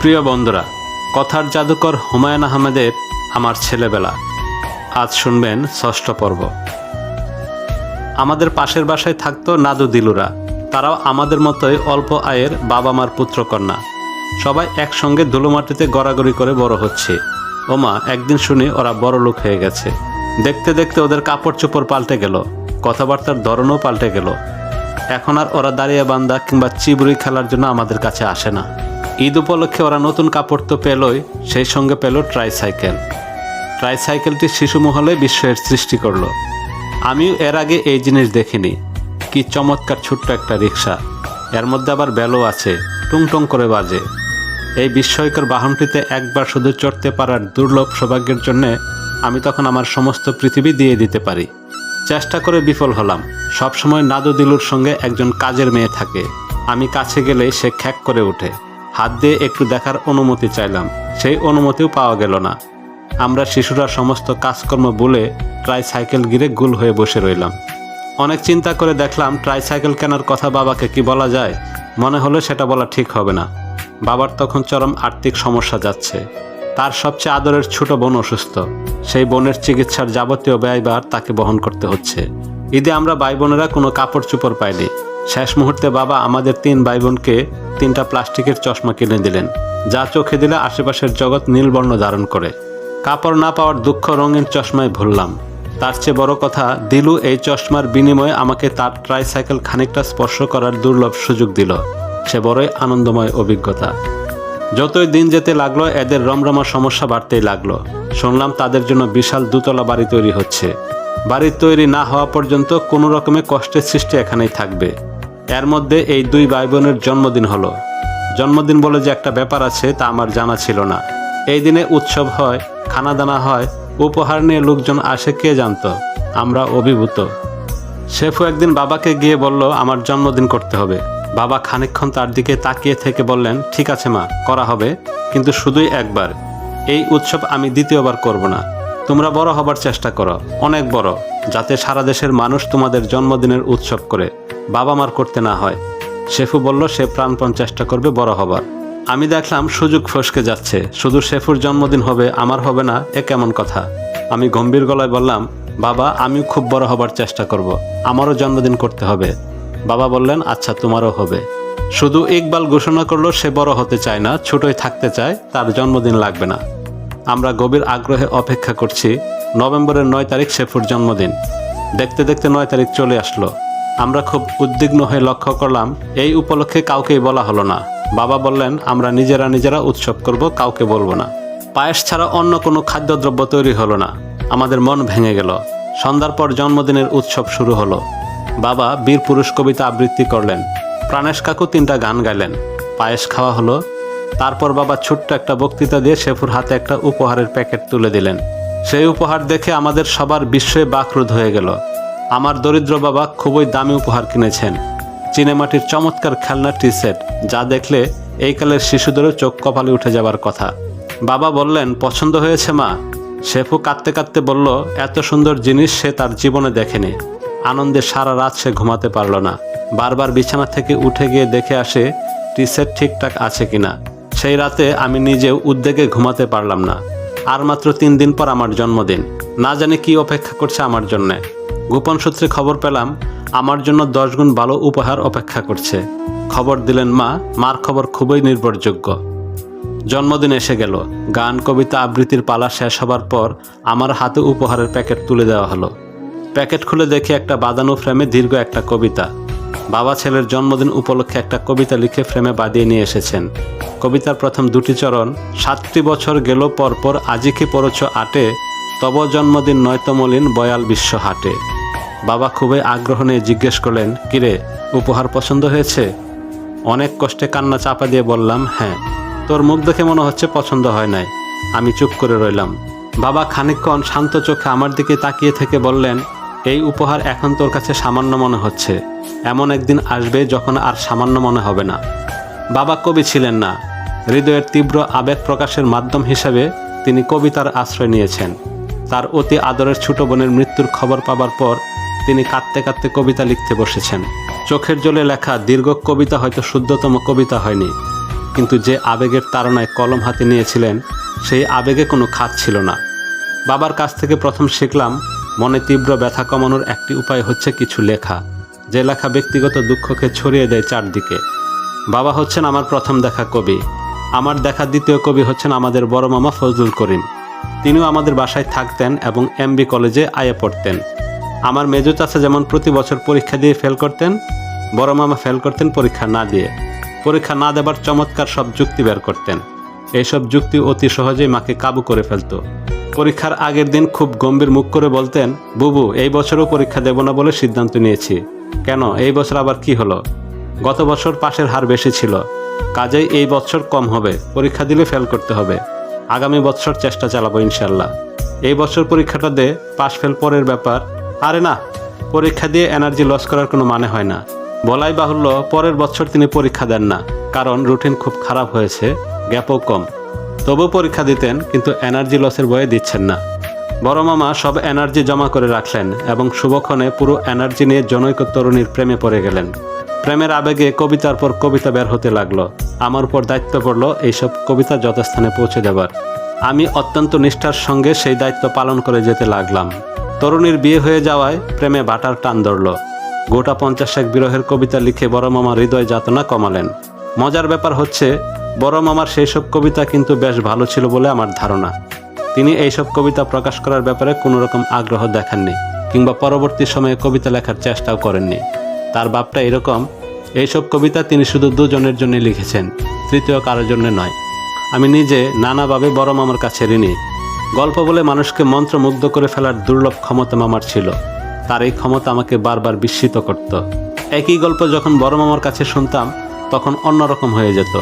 প্রিয় বন্ধুরা, কথার জাদুকর হুমায়ুন আহমেদের আমার ছেলেবেলা। আজ শুনবেন ষষ্ঠ পর্ব। আমাদের পাশের বাসায় থাকতো নাদু দিলুরা। তারাও আমাদের মতোই অল্প আয়ের বাবা মার পুত্রকন্যা। সবাই একসঙ্গে ধুলোমাটিতে গড়াগড়ি করে বড় হচ্ছে। ওমা, একদিন শুনি ওরা বড় লোক হয়ে গেছে। দেখতে দেখতে ওদের কাপড় চোপড় পাল্টে গেল, কথাবার্তার ধরনও পাল্টে গেল। এখন আর ওরা দাঁড়িয়ে বান্দা কিংবা চিবুরি খেলার জন্য আমাদের কাছে আসে না। ঈদ উপলক্ষে ওরা নতুন কাপড় তো পেলই, সেই সঙ্গে পেল ট্রাইসাইকেল ট্রাইসাইকেলটি শিশু মহলে বিস্ময়ের সৃষ্টি করল। আমিও এর আগে এই জিনিস দেখিনি। কি চমৎকার ছোট্ট একটা রিক্সা। এর মধ্যে আবার বেলও আছে টুং টুং করে বাজে। এই বিস্ময়কর বাহনটিতে একবার শুধু চড়তে পারার দুর্লভ সৌভাগ্যের জন্যে আমি তখন আমার সমস্ত পৃথিবী দিয়ে দিতে পারি। চেষ্টা করে বিফল হলাম। সবসময় নাদু দিলুর সঙ্গে একজন কাজের মেয়ে থাকে। আমি কাছে গেলে সে খ্যাক করে ওঠে। হাত দিয়ে একটু দেখার অনুমতি চাইলাম। সেই অনুমতিও পাওয়া গেল না। আমরা শিশুরা সমস্ত কাজকর্ম বলে ট্রাইসাইকেল গিরে গুল হয়ে বসে রইলাম। অনেক চিন্তা করে দেখলাম ট্রাইসাইকেল কেনার কথা বাবাকে কি বলা যায়? মনে হলো সেটা বলা ঠিক হবে না। বাবার তখন চরম আর্থিক সমস্যা যাচ্ছে। তার সবচেয়ে আদরের ছোট বোন অসুস্থ। সেই বোনের চিকিৎসার যাবতীয় ব্যয়বার তাকে বহন করতে হচ্ছে। ঈদে আমরা ভাই বোনেরা কোনো কাপড় চোপড় পাইনি। শেষ মুহূর্তে বাবা আমাদের তিন ভাই বোনকে তিনটা প্লাস্টিকের চশমা কিনে দিলেন, যা চোখে দিলে আশেপাশের জগৎ নীলবর্ণ ধারণ করে। কাপড় না পাওয়ার দুঃখ রঙিন চশমায় ভুললাম। তার চেয়ে বড় কথা, দিলু এই চশমার বিনিময়ে আমাকে তার ট্রাইসাইকেল খানিকটা স্পর্শ করার দুর্লভ সুযোগ দিল। সে বড়ই আনন্দময় অভিজ্ঞতা। যতই দিন যেতে লাগল, এদের রমরমা সমস্যা বাড়তেই লাগল। শুনলাম তাদের জন্য বিশাল দুতলা বাড়ি তৈরি হচ্ছে। বাড়ি তৈরি না হওয়া পর্যন্ত কোনো রকমের কষ্টের সৃষ্টি এখানেই থাকবে। এর মধ্যে এই দুই ভাই বোনের জন্মদিন হলো। জন্মদিন বলে যে একটা ব্যাপার আছে তা আমার জানা ছিল না। এই দিনে উৎসব হয় খানা দানা হয়, উপহার নিয়ে লোকজন আসে, কে জানতো? আমরা অভিভূত। শেফু একদিন বাবাকে গিয়ে বলল, আমার জন্মদিন করতে হবে। বাবা খানিকক্ষণ তার দিকে তাকিয়ে থেকে বললেন, ঠিক আছে মা, করা হবে। কিন্তু শুধুই একবার। এই উৎসব আমি দ্বিতীয়বার করব না। তোমরা বড় হবার চেষ্টা করো, অনেক বড়, যাতে সারা দেশের মানুষ তোমাদের জন্মদিনের উৎসব করে বাবা মার করতে না হয়। শেফু বলল, সে প্রাণপণ চেষ্টা করবে বড় হবার। আমি দেখলাম সুযোগ ফসকে যাচ্ছে, শুধু শেফুর জন্মদিন হবে, আমার হবে না, এ কেমন কথা? আমি গম্ভীর গলায় বললাম, বাবা, আমিও খুব বড় হবার চেষ্টা করব, আমারও জন্মদিন করতে হবে। বাবা বললেন আচ্ছা তোমারও হবে। শুধু ইকবাল ঘোষণা করল, সে বড় হতে চায় না, ছোটই থাকতে চায়, তার জন্মদিন লাগবে না। আমরা গভীর আগ্রহে অপেক্ষা করছি। নভেম্বরের নয় তারিখ শেফুর জন্মদিন। দেখতে দেখতে নয় তারিখ চলে আসলো। আমরা খুব উদ্বিগ্ন হয়ে লক্ষ্য করলাম, এই উপলক্ষে কাউকেই বলা হলো না। বাবা বললেন, আমরা নিজেরা নিজেরা উৎসব করব, কাউকে বলব না। পায়েস ছাড়া অন্য কোনো খাদ্যদ্রব্য তৈরি হলো না। আমাদের মন ভেঙে গেল। সন্ধ্যার পর জন্মদিনের উৎসব শুরু হলো। বাবা বীর পুরুষ কবিতা আবৃত্তি করলেন। প্রাণেশ কাকু তিনটা গান গাইলেন। পায়েস খাওয়া হলো তারপর বাবা ছোট্ট একটা বক্তৃতা দিয়ে শেফুর হাতে একটা উপহারের প্যাকেট তুলে দিলেন। সেই উপহার দেখে আমাদের সবার বিস্ময়ে বাকরুদ্ধ হয়ে গেল। আমার দরিদ্র বাবা খুবই দামি উপহার কিনেছেন। চিনেমাটির চমৎকার খেলনা টি সেট, যা দেখলে এই কালের শিশুদেরও চোখ কপালে উঠে যাবার কথা। বাবা বললেন, পছন্দ হয়েছে মা। শেফু কাঁদতে কাঁদতে বলল, এত সুন্দর জিনিস সে তার জীবনে দেখেনি। আনন্দে সারা রাত সে ঘুমাতে পারল না। বারবার বিছানা থেকে উঠে গিয়ে দেখে আসে, টি সেট ঠিকঠাক আছে কিনা। সেই রাতে আমি নিজেও উদ্বেগে ঘুমাতে পারলাম না। আর মাত্র তিন দিন পর আমার জন্মদিন। না জানি কি অপেক্ষা করছে আমার জন্যে। গোপন সূত্রে খবর পেলাম, আমার জন্য দশ গুণ ভালো উপহার অপেক্ষা করছে। খবর দিলেন মা, মার খবর খুবই নির্ভরযোগ্য। জন্মদিন এসে গেল। গান, কবিতা আবৃত্তির পালা শেষ হবার পর আমার হাতে উপহারের প্যাকেট তুলে দেওয়া হলো। প্যাকেট খুলে দেখি একটা বাঁধানো ফ্রেমে দীর্ঘ একটা কবিতা। বাবা ছেলের জন্মদিন উপলক্ষে একটা কবিতা লিখে ফ্রেমে বাঁধিয়ে নিয়ে এসেছেন। কবিতার প্রথম দুটি চরণ, সাতটি বছর গেল পরপর আজি কি পরছ আটে, তব জন্মদিন নয়তমলিন বয়াল বিশ্ব হাটে। বাবা খুবই আগ্রহ নিয়ে জিজ্ঞেস করলেন, কিরে, উপহার পছন্দ হয়েছে? অনেক কষ্টে কান্না চাপা দিয়ে বললাম হ্যাঁ তোর মুখ দেখে মনে হচ্ছে পছন্দ হয় নাই। আমি চুপ করে রইলাম। বাবা খানিকক্ষণ শান্ত চোখে আমার দিকে তাকিয়ে থেকে বললেন এই উপহার এখন তোর কাছে সামান্য মনে হচ্ছে। এমন একদিন আসবে যখন আর সামান্য মনে হবে না। বাবা কবি ছিলেন না। হৃদয়ের তীব্র আবেগ প্রকাশের মাধ্যম হিসাবে তিনি কবিতার আশ্রয় নিয়েছেন। তার অতি আদরের ছোট বোনের মৃত্যুর খবর পাবার পর তিনি কাঁদতে কাঁদতে কবিতা লিখতে বসেছেন। চোখের জলে লেখা দীর্ঘ কবিতা হয়তো শুদ্ধতম কবিতা হয়নি। কিন্তু যে আবেগের তাড়নায় কলম হাতে নিয়েছিলেন, সেই আবেগে কোনো খাত ছিল না। বাবার কাছ থেকে প্রথম শিখলাম মনে তীব্র ব্যথা কমানোর একটি উপায় হচ্ছে কিছু লেখা। যে লেখা ব্যক্তিগত দুঃখকে ছড়িয়ে দেয় চারদিকে। বাবা হচ্ছেন আমার প্রথম দেখা কবি। আমার দেখা দ্বিতীয় কবি হচ্ছেন আমাদের বড় মামা ফজলুল করিম। তিনিও আমাদের বাসায় থাকতেন এবং এমবি কলেজে আয়ে পড়তেন। আমার মেজো চাচা যেমন প্রতি বছর পরীক্ষা দিয়ে ফেল করতেন, বড় মামা ফেল করতেন পরীক্ষা না দিয়ে। পরীক্ষা না দেবার চমৎকার সব যুক্তি বের করতেন। এইসব যুক্তি অতি সহজেই মাকে কাবু করে ফেলতো। পরীক্ষার আগের দিন খুব গম্ভীর মুখ করে বলতেন, বুবু, এই বছরও পরীক্ষা দেব না বলে সিদ্ধান্ত নিয়েছি। কেন? এই বছর আবার কি হলো? গত বছর পাশের হার বেশি ছিল। কাজেই এই বছর কম হবে। পরীক্ষা দিলে ফেল করতে হবে। আগামী বছর চেষ্টা চালাবো ইনশাল্লাহ। এই বছর পরীক্ষাটা দে, পাশ ফেল পরের ব্যাপার। আরে না, পরীক্ষা দিয়ে এনার্জি লস করার কোনো মানে হয় না। বলাই বাহুল্য, পরের বছর তিনি পরীক্ষা দেন না। কারণ রুটিন খুব খারাপ হয়েছে, গ্যাপও কম। তবু পরীক্ষা দিতেন, কিন্তু এনার্জি লসের বয়ে দিচ্ছেন না। বড় মামা সব এনার্জি জমা করে রাখলেন এবং শুভক্ষণে পুরো এনার্জি নিয়ে জনৈক তরুণীর প্রেমে পড়ে গেলেন। প্রেমের আবেগে কবিতার পর কবিতা বের হতে লাগল। আমার উপর দায়িত্ব পড়ল এইসব কবিতা যথাস্থানে পৌঁছে দেবার। আমি অত্যন্ত নিষ্ঠার সঙ্গে সেই দায়িত্ব পালন করে যেতে লাগলাম। তরুণীর বিয়ে হয়ে যাওয়ায় প্রেমে বাটার টান ধরল। গোটা পঞ্চাশ এক বিরহের কবিতা লিখে বড় মামা হৃদয় যাতনা কমালেন। মজার ব্যাপার হচ্ছে বড় মামার সেই সব কবিতা কিন্তু বেশ ভালো ছিল বলে আমার ধারণা। তিনি এইসব কবিতা প্রকাশ করার ব্যাপারে কোনো রকম আগ্রহ দেখাননি কিংবা পরবর্তী সময়ে কবিতা লেখার চেষ্টাও করেননি। তার বাপটা এরকম, এইসব কবিতা তিনি শুধু দুজনের জন্য লিখেছেন, তৃতীয় কারোর জন্য নয়। আমি নিজে নানাভাবে বড় মামার কাছে ঋণী। গল্প বলে মানুষকে মন্ত্রমুগ্ধ করে ফেলার দুর্লভ ক্ষমতা মামার ছিল। তার এই ক্ষমতা আমাকে বারবার বিস্মিত করত। একই গল্প যখন বড় মামার কাছে শুনতাম, তখন অন্যরকম হয়ে যেত।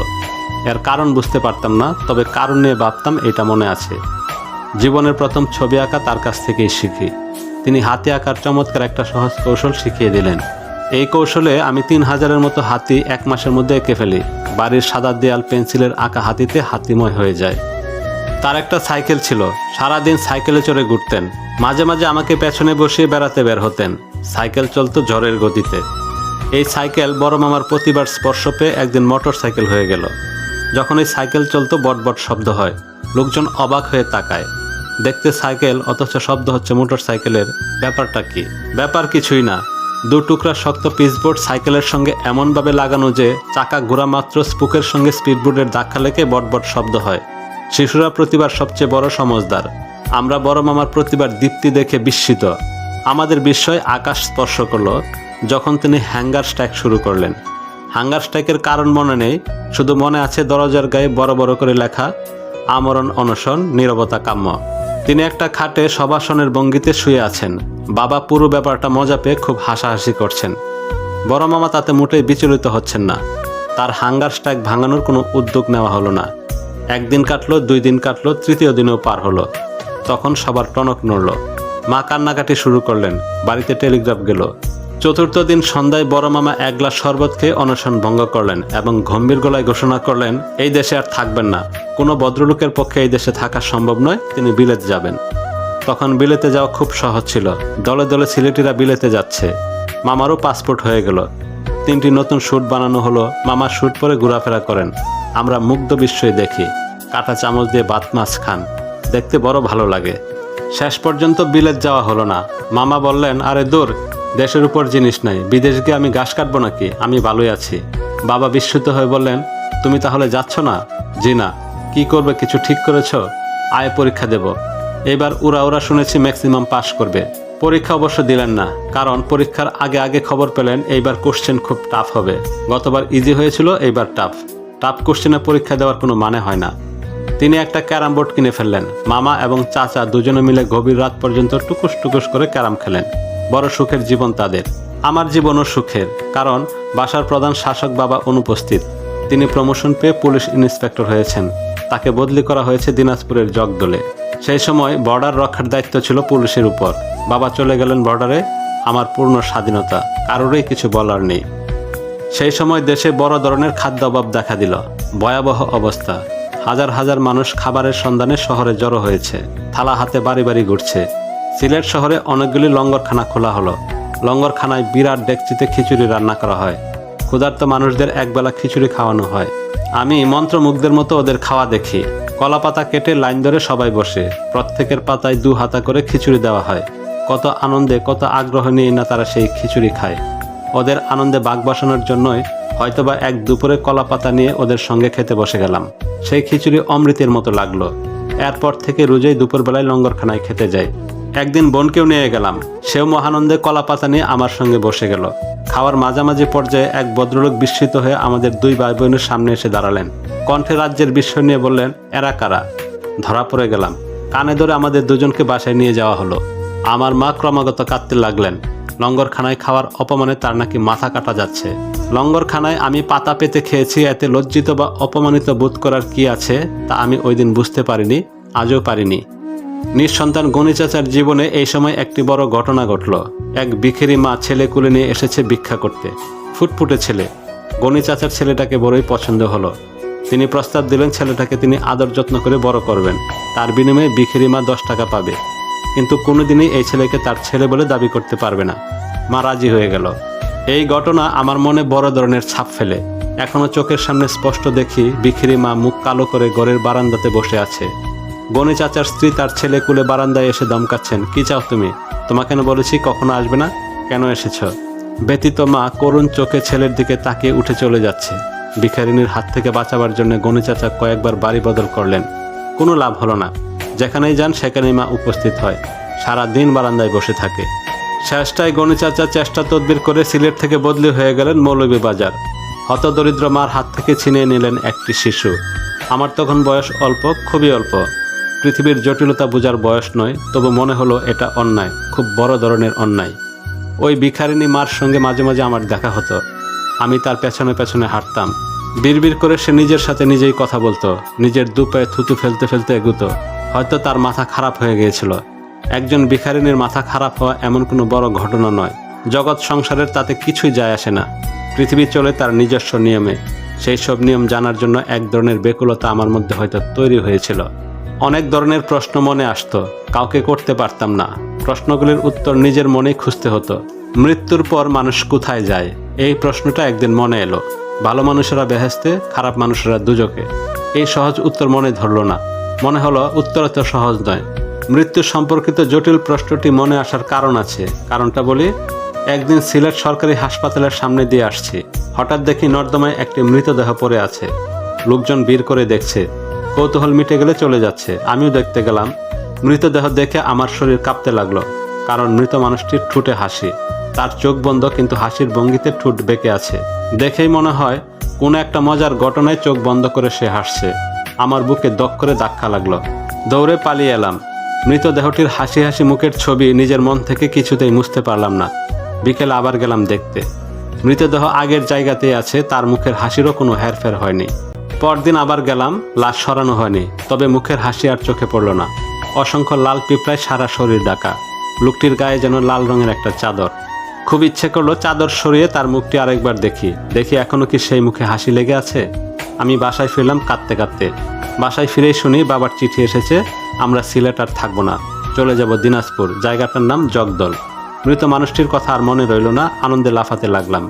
এর কারণ বুঝতে পারতাম না, তবে কারণ নিয়ে ভাবতাম এটা মনে আছে। জীবনের প্রথম ছবি আঁকা তার কাছ থেকেই শিখি। তিনি হাতি আঁকার চমৎকার একটা সহজ কৌশল শিখিয়ে দিলেন। এই কৌশলে আমি তিন হাজারের মতো হাতি এক মাসের মধ্যে এঁকে ফেলি। বাড়ির সাদা দেয়াল পেন্সিলের আঁকা হাতিতে হাতিময় হয়ে যায়। তার একটা সাইকেল ছিল। সারাদিন সাইকেলে চড়ে ঘুরতেন। মাঝে মাঝে আমাকে পেছনে বসিয়ে বেড়াতে বের হতেন। সাইকেল চলতো ঝড়ের গতিতে। এই সাইকেল বড় মামার প্রতিবার স্পর্শ পেয়ে একদিন মোটর সাইকেল হয়ে গেল। যখন এই সাইকেল চলতো বট বট শব্দ হয়। লোকজন অবাক হয়ে তাকায়। দেখতে সাইকেল, অথচ শব্দ হচ্ছে মোটর সাইকেলের। ব্যাপারটা কি? ব্যাপার কিছুই না। দু টুকরা শক্ত পিচবোর্ড সাইকেলের সঙ্গে এমনভাবে লাগানো যে, চাকা ঘোরা মাত্র স্পুকের সঙ্গে স্পিডবোর্ডের ধাক্কা লেগে বটবট শব্দ হয়। শিশুরা প্রতিবার সবচেয়ে বড় সমজদার আমরা বড় মামার প্রতিবার দীপ্তি দেখে বিস্মিত। আমাদের বিস্ময় আকাশ স্পর্শ করল, যখন তিনি হ্যাঙ্গার স্ট্রাইক শুরু করলেন। হাঙ্গার স্ট্রাইকের কারণ মনে নেই, শুধু মনে আছে দরজার গায়ে বড় বড় করে লেখা, আমরণ অনশন, নীরবতা কাম্য। তিনি একটা খাটে সবাসনের ভঙ্গিতে শুয়ে আছেন। বাবা পুরো ব্যাপারটা মজা পেয়ে খুব হাসাহাসি করছেন। বড় মামা তাতে মোটেই বিচলিত হচ্ছেন না। তার হাঙ্গার স্ট্রাইক ভাঙানোর কোনো উদ্যোগ নেওয়া হলো না। একদিন কাটলো, দুই দিন কাটলো, তৃতীয় দিনেও পার হলো। তখন সবার টনক নড়ল। মা কান্নাকাটি শুরু করলেন। বাড়িতে টেলিগ্রাফ গেল। চতুর্থ দিন সন্ধ্যায় বড় মামা এক গ্লাস শরবত খেয়ে অনশন ভঙ্গ করলেন এবং গম্ভীর গলায় ঘোষণা করলেন, এই দেশে আর থাকবেন না। কোনো ভদ্রলোকের পক্ষে এই দেশে থাকা সম্ভব নয়, তিনি বিলেত যাবেন। তখন বিলেতে যাওয়া খুব সহজ ছিল। দলে দলে সিলেটিরা বিলেতে যাচ্ছে। মামারও পাসপোর্ট হয়ে গেল। তিনটি নতুন স্যুট বানানো হলো। মামা স্যুট পরে ঘোরাফেরা করেন। আমরা মুগ্ধ বিস্ময় দেখি, কাটা চামচ দিয়ে বাত মাছ খান। দেখতে বড় ভালো লাগে। শেষ পর্যন্ত বিলেত যাওয়া হলো না। মামা বললেন, আরে দূর দেশের উপর জিনিস নাই। বিদেশ গিয়ে আমি ঘাস কাটবো নাকি? আমি ভালোই আছি। বাবা বিস্মিত হয়ে বললেন, তুমি তাহলে যাচ্ছ না? জি না। কি করবে? কিছু ঠিক করেছ? আয়, পরীক্ষা দেব। এবার উড়া উড়া শুনেছি ম্যাক্সিমাম পাশ করবে। পরীক্ষা অবশ্য দিলেন না, কারণ পরীক্ষার আগে আগে খবর পেলেন, এইবার কোশ্চেন খুব টাফ হবে। গতবার ইজি হয়েছিল, এইবার টাফ টাফ কোশ্চেনে পরীক্ষা দেওয়ার কোনো মানে হয় না। তিনি একটা ক্যারাম বোর্ড কিনে ফেললেন। মামা এবং চাচা দুজনে মিলে গভীর রাত পর্যন্ত টুকুস টুকুস করে ক্যারাম খেলেন। বড় সুখের জীবন তাদের। আমার জীবনও সুখের, কারণ বাসার প্রধান শাসক বাবা অনুপস্থিত। তিনি প্রমোশন পেয়ে পুলিশ ইন্সপেক্টর হয়েছেন। তাকে বদলি করা হয়েছে দিনাজপুরের জগদলে সেই সময় বর্ডার রক্ষার দায়িত্ব ছিল পুলিশের উপর। বাবা চলে গেলেন বর্ডারে। আমার পূর্ণ স্বাধীনতা, কারোরই কিছু বলার নেই। সেই সময় দেশে বড় ধরনের খাদ্য অভাব দেখা দিল। ভয়াবহ অবস্থা। হাজার হাজার মানুষ খাবারের সন্ধানে শহরে জড়ো হয়েছে। থালা হাতে বাড়ি বাড়ি ঘুরছে। সিলেট শহরে অনেকগুলি লঙ্গরখানা খোলা হলো। লঙ্গরখানায় বিরাট ডেকচিতে খিচুড়ি রান্না করা হয়। ক্ষুধার্ত মানুষদের একবেলা খিচুড়ি খাওয়ানো হয়। আমি মন্ত্রমুগ্ধের মতো ওদের খাওয়া দেখি। কলা পাতা কেটে লাইন ধরে সবাই বসে। প্রত্যেকের পাতায় দু হাতা করে খিচুড়ি দেওয়া হয়। কত আনন্দে, কত আগ্রহ নিয়ে না তারা সেই খিচুড়ি খায়। ওদের আনন্দে বাঘ বসানোর জন্যই হয়তোবা এক দুপুরে কলা পাতা নিয়ে ওদের সঙ্গে খেতে বসে গেলাম। সেই খিচুড়ি অমৃতের মতো লাগল। এরপর থেকে রোজেই দুপুরবেলায় লঙ্গরখানায় খেতে যাই। একদিন বোনকেও নিয়ে গেলাম। সেও মহানন্দে কলা পাতা নিয়ে আমার সঙ্গে বসে গেল। খাওয়ার মাঝামাঝি পর্যায়ে এক ভদ্রলোক বিস্মিত হয়ে আমাদের দুই ভাই বোনের সামনে এসে দাঁড়ালেন। কণ্ঠে রাজ্যের বিস্ময় নিয়ে বললেন, এরা কারা? ধরা পড়ে গেলাম। কানে ধরে আমাদের দুজনকে বাসায় নিয়ে যাওয়া হলো। আমার মা ক্রমাগত কাঁদতে লাগলেন। লঙ্গরখানায় খাওয়ার অপমানে তার নাকি মাথা কাটা যাচ্ছে। লঙ্গরখানায় আমি পাতা পেতে খেয়েছি, এতে লজ্জিত বা অপমানিত বোধ করার কি আছে তা আমি ওই দিন বুঝতে পারিনি, আজও পারিনি। নিঃসন্তান গণি চাচার জীবনে এই সময় একটি বড় ঘটনা ঘটল। এক বিখেরি মা ছেলে কুলে নিয়ে এসেছে ভিক্ষা করতে। ফুটফুটে ছেলে। গণি চাচার ছেলেটাকে বড়ই পছন্দ হলো। তিনি প্রস্তাব দিলেন ছেলেটাকে তিনি আদর যত্ন করে বড় করবেন। তার বিনিময়ে বিখেরি মা দশ টাকা পাবে। কিন্তু কোনোদিনই এই ছেলেকে তার ছেলে বলে দাবি করতে পারবে না। মা রাজি হয়ে গেল। এই ঘটনা আমার মনে বড় ধরনের ছাপ ফেলে। এখনও চোখের সামনে স্পষ্ট দেখি বিখিরি মা মুখ কালো করে ঘরের বারান্দাতে বসে আছে। গণি চাচার স্ত্রী তার ছেলে কুলে বারান্দায় এসে দমকাচ্ছেন। কি চাও তুমি? তোমাকে বলেছি কখনো আসবে না? কেন এসেছ? ব্যতীত মা করুণ চোখে ছেলের দিকে তাকিয়ে উঠে চলে যাচ্ছে। ভিখারিনীর হাত থেকে বাঁচাবার জন্য গণি চাচা কয়েকবার বাড়ি বদল করলেন। কোনো লাভ হলো না। যেখানেই যান সেখানেই মা উপস্থিত হয়। সারা দিন বারান্দায় বসে থাকে। শেষটায় গণি চাচা চেষ্টা তদবির করে সিলেট থেকে বদলি হয়ে গেলেন মৌলভীবাজার হতদরিদ্র মার হাত থেকে ছিনিয়ে নিলেন একটি শিশু। আমার তখন বয়স অল্প, খুবই অল্প। পৃথিবীর জটিলতা বোঝার বয়স নয়, তবু মনে হলো এটা অন্যায়, খুব বড় ধরনের অন্যায়। ওই ভিখারিনী মার সঙ্গে মাঝে মাঝে আমার দেখা হতো। আমি তার পেছনে পেছনে হাঁটতাম। বিড়বিড় করে সে নিজের সাথে নিজেই কথা বলতো, নিজের দু পায়ে থুতু ফেলতে ফেলতে এগুতো। হয়তো তার মাথা খারাপ হয়ে গিয়েছিল। একজন ভিখারিনীর মাথা খারাপ হওয়া এমন কোনো বড় ঘটনা নয়। জগৎ সংসারের তাতে কিছুই যায় আসে না। পৃথিবী চলে তার নিজস্ব নিয়মে। সেই সব নিয়ম জানার জন্য এক ধরনের বেকুলতা আমার মধ্যে হয়তো তৈরি হয়েছিল। অনেক ধরনের প্রশ্ন মনে আসতো, কাউকে করতে পারতাম না। প্রশ্নগুলির উত্তর নিজের মনেই খুঁজতে হতো, মৃত্যুর পর মানুষ কোথায় যায়? এই প্রশ্নটা একদিন মনে এলো, ভালো মানুষেরা বেহেস্তে, খারাপ মানুষেরা দুজকে। এই সহজ উত্তর মনে ধরলো না। মনে হলো, উত্তর এত সহজ নয়। মৃত্যু সম্পর্কিত জটিল প্রশ্নটি মনে আসার কারণ আছে। কারণটা বলি, একদিন সিলেট সরকারি হাসপাতালের সামনে দিয়ে আসছি। হঠাৎ দেখি নর্দমায় একটি মৃতদেহ পড়ে আছে। লোকজন বীর করে দেখছে। কৌতূহল মিটে গেলে চলে যাচ্ছে। আমিও দেখতে গেলাম। মৃতদেহ দেখে আমার শরীর কাঁপতে লাগল, কারণ মৃত মানুষটির ঠুটে হাসি। তার চোখ বন্ধ, কিন্তু হাসির ভঙ্গিতে ঠোঁট বেঁকে আছে। দেখেই মনে হয়, কোনো একটা মজার ঘটনায় চোখ বন্ধ করে সে হাসছে। আমার বুকে দক করে ধাক্কা লাগল। দৌড়ে পালিয়ে এলাম। মৃতদেহটির হাসি হাসি মুখের ছবি নিজের মন থেকে কিছুতেই মুছতে পারলাম না। বিকেলে আবার গেলাম দেখতে। মৃতদেহ আগের জায়গাতেই আছে, তার মুখের হাসিরও কোনো হেরফের হয়নি। পরদিন আবার গেলাম, লাশ সরানো হয়নি, তবে মুখের হাসি আর চোখে পড়ল না। অসংখ্য লাল পিঁপড়ায় সারা শরীর ডাকা, লোকটির গায়ে যেন লাল রঙের একটা চাদর। খুব ইচ্ছে করল চাদর সরিয়ে তার মুখটি আরেকবার দেখি দেখি এখনও কি সেই মুখে হাসি লেগে আছে? আমি বাসায় ফিরলাম কাঁদতে কাঁদতে। বাসায় ফিরেই শুনি, বাবার চিঠি এসেছে, আমরা সিলেট আর থাকব না। চলে যাব দিনাজপুর, জায়গাটার নাম জগদল। মৃত মানুষটির কথা আর মনে রইল না, আনন্দে লাফাতে লাগলাম।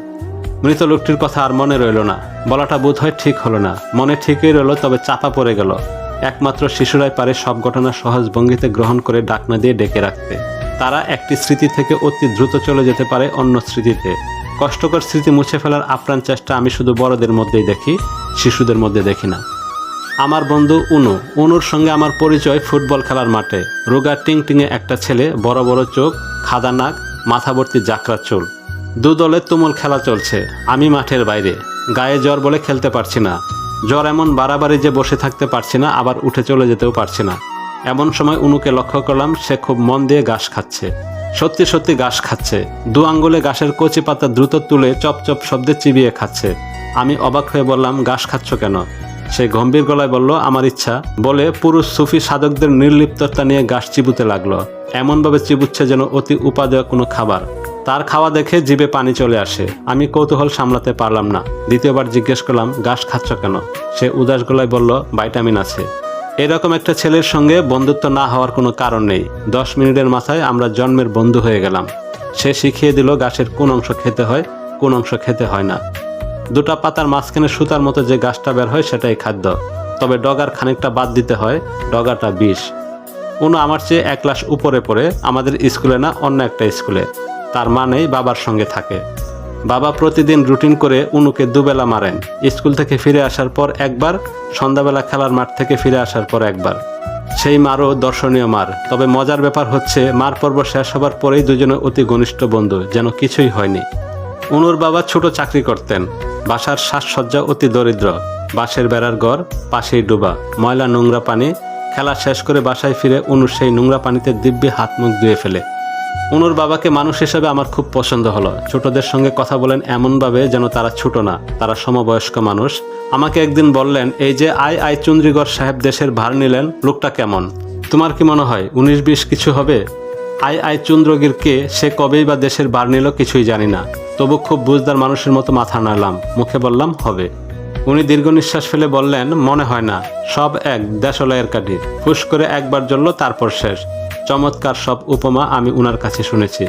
মৃত লোকটির কথা আর মনে রইল না। বলাটা বোধ হয় ঠিক হলো না। মনে ঠিকই রইল, তবে চাপা পড়ে গেল। একমাত্র শিশুরাই পারে সব ঘটনা সহজ ভঙ্গিতে গ্রহণ করে ডাকনা দিয়ে ডেকে রাখতে। তারা একটি স্মৃতি থেকে অতি দ্রুত চলে যেতে পারে অন্য স্মৃতিতে। কষ্টকর স্মৃতি মুছে ফেলার আপ্রাণ চেষ্টা আমি শুধু বড়দের মধ্যেই দেখি, শিশুদের মধ্যে দেখি না। আমার বন্ধু উনু। উনুর সঙ্গে আমার পরিচয় ফুটবল খেলার মাঠে। রোগা টিং টিংয়ে একটা ছেলে, বড় বড় চোখ, খাদা নাক মাথা ভর্তি জাকরা চুল। দু দলের তুমুল খেলা চলছে। আমি মাঠের বাইরে। গায়ে জ্বর বলে খেলতে পারছি না। জ্বর এমন বাড়াবাড়ি যে বসে থাকতে পারছি না, আবার উঠে চলে যেতেও পারছি না। এমন সময় উনুকে লক্ষ্য করলাম, সে খুব মন দিয়ে ঘাস খাচ্ছে। সত্যি সত্যি ঘাস খাচ্ছে। দু আঙ্গুলে ঘাসের কচি পাতা দ্রুত তুলে চপ চপ শব্দে চিবিয়ে খাচ্ছে। আমি অবাক হয়ে বললাম, ঘাস খাচ্ছ কেন? সে গম্ভীর গলায় বলল, আমার ইচ্ছা। বলে পুরুষ সুফি সাধকদের নির্লিপ্ততা নিয়ে ঘাস চিবুতে লাগল। এমনভাবে চিবুচ্ছে যেন অতি উপাদেয় কোনো খাবার। তার খাওয়া দেখে জিভে পানি চলে আসে। আমি কৌতূহল সামলাতে পারলাম না। দ্বিতীয়বার জিজ্ঞেস করলাম ঘাস খাচ্ছ কেন? সে উদাস গলায় বলল, ভাইটামিন আছে। এরকম একটা ছেলের সঙ্গে বন্ধুত্ব না হওয়ার কোনো কারণ নেই। দশ মিনিটের মাথায় আমরা জন্মের বন্ধু হয়ে গেলাম। সে শিখিয়ে দিল, গাছের কোন অংশ খেতে হয়, কোন অংশ খেতে হয় না। দুটা পাতার মাঝখানে সুতার মতো যে গাছটা বের হয়, সেটাই খাদ্য। তবে ডগার খানিকটা বাদ দিতে হয় ডগাটা বিষ। উনু আমার চেয়ে এক ক্লাস উপরে পড়ে, আমাদের স্কুলে না অন্য একটা স্কুলে। তার মানেই বাবার সঙ্গে থাকে। বাবা প্রতিদিন রুটিন করে উনুকে দুবেলা মারেন। স্কুল থেকে ফিরে আসার পর একবার, সন্ধ্যাবেলা খেলার মাঠ থেকে ফিরে আসার পর একবার। সেই মারও দর্শনীয় মার। তবে মজার ব্যাপার হচ্ছে, মার পর্ব শেষ হবার পরেই দুজনে অতি ঘনিষ্ঠ বন্ধু, যেন কিছুই হয়নি। উনুর বাবা ছোট চাকরি করতেন। বাসার সাজসজ্জা অতি দরিদ্র। বাঁশের বেড়ার ঘর, পাশেই ডুবা, ময়লা নোংরা পানি। খেলা শেষ করে বাসায় ফিরে অনুর সেই নোংরা পানিতে দিব্যি হাত মুখ ধুয়ে ফেলে। অনুর বাবাকে মানুষ হিসেবে আমার খুব পছন্দ হলো। ছোটদের সঙ্গে কথা বলেন এমনভাবে যেন তারা ছোট না, তারা সমবয়স্ক মানুষ। আমাকে একদিন বললেন, এই যে আই আই চন্দ্রীগড় সাহেব দেশের ভার নিলেন, লোকটা কেমন? তোমার কি মনে হয়, উনিশ বিশ কিছু হবে? আই আই চন্দ্রগীরকে সে কবেই বা দেশের বার নিল কিছুই জানি না। তবু খুব বুঝদার মানুষের মতো মাথা নাড়লাম, মুখে বললাম, হবে। উনি দীর্ঘ নিঃশ্বাস ফেলে বললেন, মনে হয় না, সব এক দেশলয়ের কাঠি। ফুস করে একবার জ্বলল, তারপর শেষ। চমৎকার সব উপমা আমি উনার কাছে শুনেছি।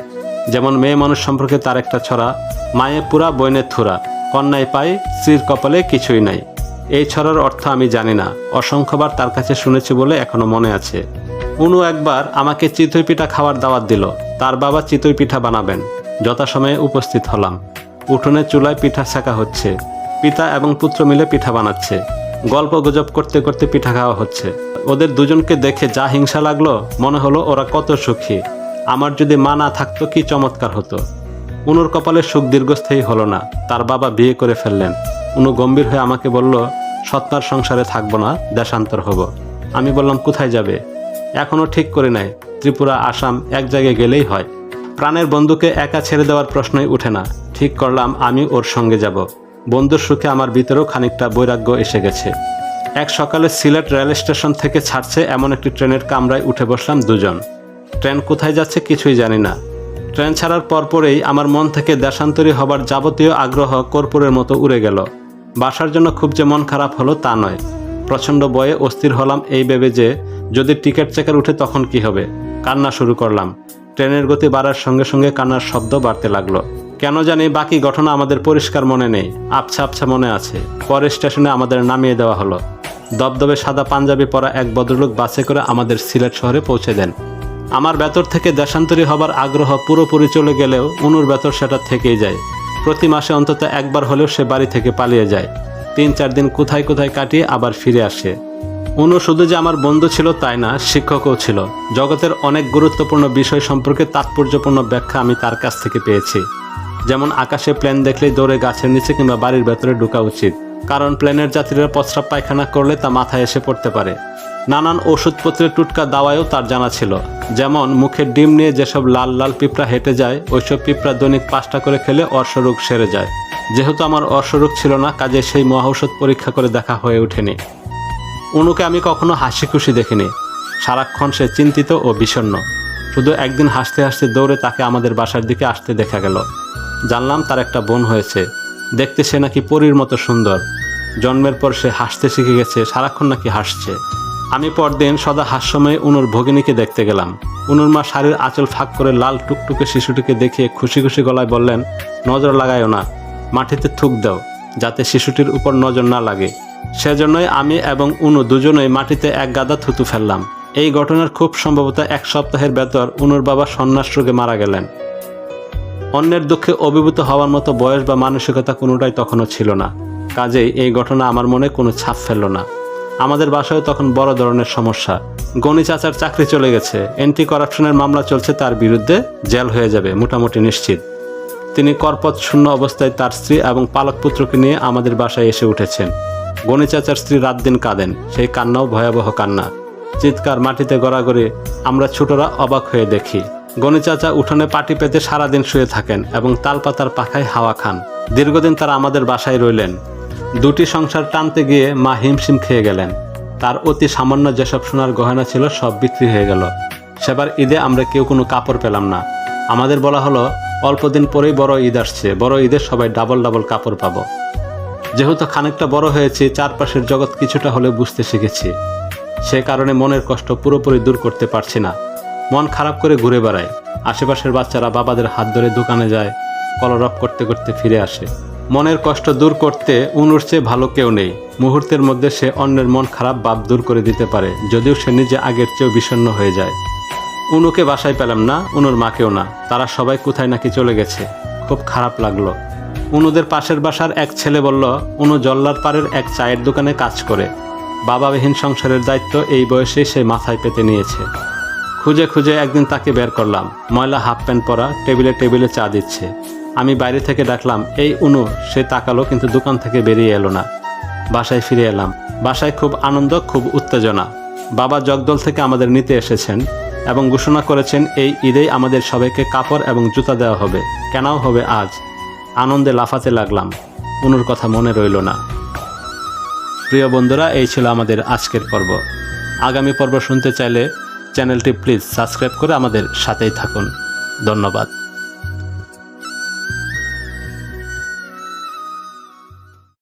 যেমন মেয়ে মানুষ সম্পর্কে তার একটা ছড়া, মায়ে পুরা বইনের থুরা, কন্যায় পাই স্ত্রীর কপালে কিছুই নাই। এই ছড়ার অর্থ আমি জানি না, অসংখ্যবার তার কাছে শুনেছি বলে এখনও মনে আছে। উনু একবার আমাকে চিতই পিঠা খাওয়ার দাওয়াত দিল, তার বাবা চিতই পিঠা বানাবেন। যথাসময়ে উপস্থিত হলাম। উঠোনে চুলায় পিঠা শেখা হচ্ছে। পিতা এবং পুত্র মিলে পিঠা বানাচ্ছে। গল্প গুজব করতে করতে পিঠা খাওয়া হচ্ছে। ওদের দুজনকে দেখে যা হিংসা লাগল, মনে হলো ওরা কত সুখী। আমার যদি মা না থাকতো, কি চমৎকার হতো। উনুর কপালে সুখ দীর্ঘস্থায়ী হলো না। তার বাবা বিয়ে করে ফেললেন। উনু গম্ভীর হয়ে আমাকে বলল সৎমার সংসারে থাকব না, দেশান্তর হব। আমি বললাম, কোথায় যাবে? এখনও ঠিক করে নাই। ত্রিপুরা, আসাম, এক জায়গায় গেলেই হয়। প্রাণের বন্ধুকে একা ছেড়ে দেওয়ার প্রশ্নই উঠে না। ঠিক করলাম, আমি ওর সঙ্গে যাব। বন্ধুর সুখে আমার ভিতরেও খানিকটা বৈরাগ্য এসে গেছে। এক সকালে সিলেট রেল স্টেশন থেকে ছাড়ছে এমন একটি ট্রেনের কামরায় উঠে বসলাম দুজন। ট্রেন কোথায় যাচ্ছে কিছুই জানি না। ট্রেন ছাড়ার পরপরেই আমার মন থেকে দেশান্তরী হবার যাবতীয় আগ্রহ কর্পূরের মতো উড়ে গেল। বাসার জন্য খুব যে মন খারাপ হলো তা নয়। প্রচণ্ড বয়ে অস্থির হলাম এই ভেবে যে, যদি টিকিট চেকার উঠে তখন কি হবে? কান্না শুরু করলাম। ট্রেনের গতি বাড়ার সঙ্গে সঙ্গে কান্নার শব্দ বাড়তে লাগল। কেন জানি বাকি ঘটনা আমাদের পরিষ্কার মনে নেই, আবছা আবছা মনে আছে। পরে স্টেশনে আমাদের নামিয়ে দেওয়া হলো। দবদবে সাদা পাঞ্জাবি পরা এক ভদ্রলোক বাসে করে আমাদের সিলেট শহরে পৌঁছে দেন। আমার ভেতর থেকে দেশান্তরী হবার আগ্রহ পুরোপুরি চলে গেলেও অনুর ভেতর সেটা থেকেই যায়। প্রতি মাসে অন্তত একবার হলেও সে বাড়ি থেকে পালিয়ে যায়। তিন চার দিন কোথায় কোথায় কাটিয়ে আবার ফিরে আসে। অনু শুধু যে আমার বন্ধু ছিল তাই না, শিক্ষকও ছিল। জগতের অনেক গুরুত্বপূর্ণ বিষয় সম্পর্কে তাৎপর্যপূর্ণ ব্যাখ্যা আমি তার কাছ থেকে পেয়েছি। যেমন আকাশে প্লেন দেখলেই দৌড়ে গাছের নিচে কিংবা বাড়ির ভেতরে ঢোকা উচিত। কারণ প্লেনের যাত্রীরা প্রস্রাব পায়খানা করলে তা মাথায় এসে পড়তে পারে। নানান ওষুধপত্রের টুটকা দাওয়ায়ও তার জানা ছিল। যেমন মুখের ডিম নিয়ে যেসব লাল লাল পিঁপড়া হেঁটে যায়, ওইসব পিঁপড়া দৈনিক পাঁচটা করে খেলে অর্শরোগ সেরে যায়। যেহেতু আমার অর্শরোগ ছিল না, কাজে সেই মহাঔষধ পরীক্ষা করে দেখা হয়ে ওঠেনি। অনুকে আমি কখনো হাসি খুশি দেখিনি। সারাক্ষণ সে চিন্তিত ও বিষণ্ণ। শুধু একদিন হাসতে হাসতে দৌড়ে তাকে আমাদের বাসার দিকে আসতে দেখা গেল। জানলাম তার একটা বোন হয়েছে। দেখতে সে নাকি পরীর মতো সুন্দর। জন্মের পর সে হাসতে শিখে গেছে, সারাক্ষণ নাকি হাসছে। আমি পরদিন সদা হাস্যময়ে উনুর ভগিনীকে দেখতে গেলাম। উনুর মা শাড়ির আঁচল ফাঁক করে লাল টুকটুকে শিশুটিকে দেখিয়ে খুশি খুশি গলায় বললেন, নজর লাগায়ও না, মাটিতে থুক দাও, যাতে শিশুটির উপর নজর না লাগে। সেজন্যই আমি এবং উনু দুজনেই মাটিতে এক গাদা থুতু ফেললাম। এই ঘটনার খুব সম্ভবত এক সপ্তাহের ভেতর উনুর বাবা সন্ন্যাস রোগে মারা গেলেন। অন্যের দুঃখে অভিভূত হওয়ার মতো বয়স বা মানসিকতা কোনোটাই তখনও ছিল না। কাজেই এই ঘটনা আমার মনে কোনো ছাপ ফেলল না। আমাদের বাসায় তখন বড় ধরনের সমস্যা। গণি চাচার চাকরি চলে গেছে। এন্টি করাপশনের মামলা চলছে তার বিরুদ্ধে জেল হয়ে যাবে, মোটামুটি নিশ্চিত। তিনি করপথ শূন্য অবস্থায় তার স্ত্রী এবং পালক পুত্রকে নিয়ে আমাদের বাসায় এসে উঠেছেন। গণি চাচার স্ত্রী রাত দিন কাঁদেন। সেই কান্নাও ভয়াবহ কান্না। চিৎকার মাটিতে গড়াগড়ি আমরা ছোটরা অবাক হয়ে দেখি। গণি চাচা উঠোনে পাটি পেতে সারাদিন শুয়ে থাকেন এবং তালপাতার পাখায় হাওয়া খান। দীর্ঘদিন তারা আমাদের বাসায় রইলেন। দুটি সংসার টানতে গিয়ে মা হিমশিম খেয়ে গেলেন। তার অতি সামান্য যেসব সোনার গহনা ছিল সব বিক্রি হয়ে গেল। সেবার ঈদে আমরা কেউ কোনো কাপড় পেলাম না। আমাদের বলা হলো, অল্প দিন পরেই বড় ঈদ আসছে। বড় ঈদের সবাই ডাবল ডাবল কাপড় পাবো। যেহেতু খানিকটা বড় হয়েছি, চারপাশের জগৎ কিছুটা হলে বুঝতে শিখেছি। সে কারণে মনের কষ্ট পুরোপুরি দূর করতে পারছি না। মন খারাপ করে ঘুরে বেড়ায়। আশেপাশের বাচ্চারা বাবাদের হাত ধরে দোকানে যায়, কলরব করতে করতে ফিরে আসে। মনের কষ্ট দূর করতে উনুর চেয়ে ভালো কেউ নেই। মুহূর্তের মধ্যে সে অন্যের মন খারাপ বাপ দূর করে দিতে পারে, যদিও সে নিজে আগের চেয়েও বিষণ্ণ হয়ে যায়। উনুকে বাসায় পেলাম না, উনুর মাকেও না। তারা সবাই কোথায় নাকি চলে গেছে। খুব খারাপ লাগল। উনুদের পাশের বাসার এক ছেলে বলল, উনু জল্লার পাড়ের এক চায়ের দোকানে কাজ করে। বাবাবিহীন সংসারের দায়িত্ব এই বয়সে সে মাথায় পেতে নিয়েছে। খুঁজে খুঁজে একদিন তাকে বের করলাম। ময়লা হাফ প্যান্ট পরা টেবিলে টেবিলে চা দিচ্ছে। আমি বাইরে থেকে ডাকলাম, এই উনু, সে তাকালো কিন্তু দোকান থেকে বেরিয়ে এলো না। বাসায় ফিরে এলাম। বাসায় খুব আনন্দ, খুব উত্তেজনা। বাবা জগদল থেকে আমাদের নিতে এসেছেন এবং ঘোষণা করেছেন, এই ঈদেই আমাদের সবাইকে কাপড় এবং জুতা দেওয়া হবে। কেনাও হবে আজ। আনন্দে লাফাতে লাগলাম। উনুর কথা মনে রইল না। প্রিয় বন্ধুরা, এই ছিল আমাদের আজকের পর্ব। আগামী পর্ব শুনতে চাইলে চ্যানেলটি প্লিজ সাবস্ক্রাইব করে আমাদের সাথেই থাকুন। ধন্যবাদ।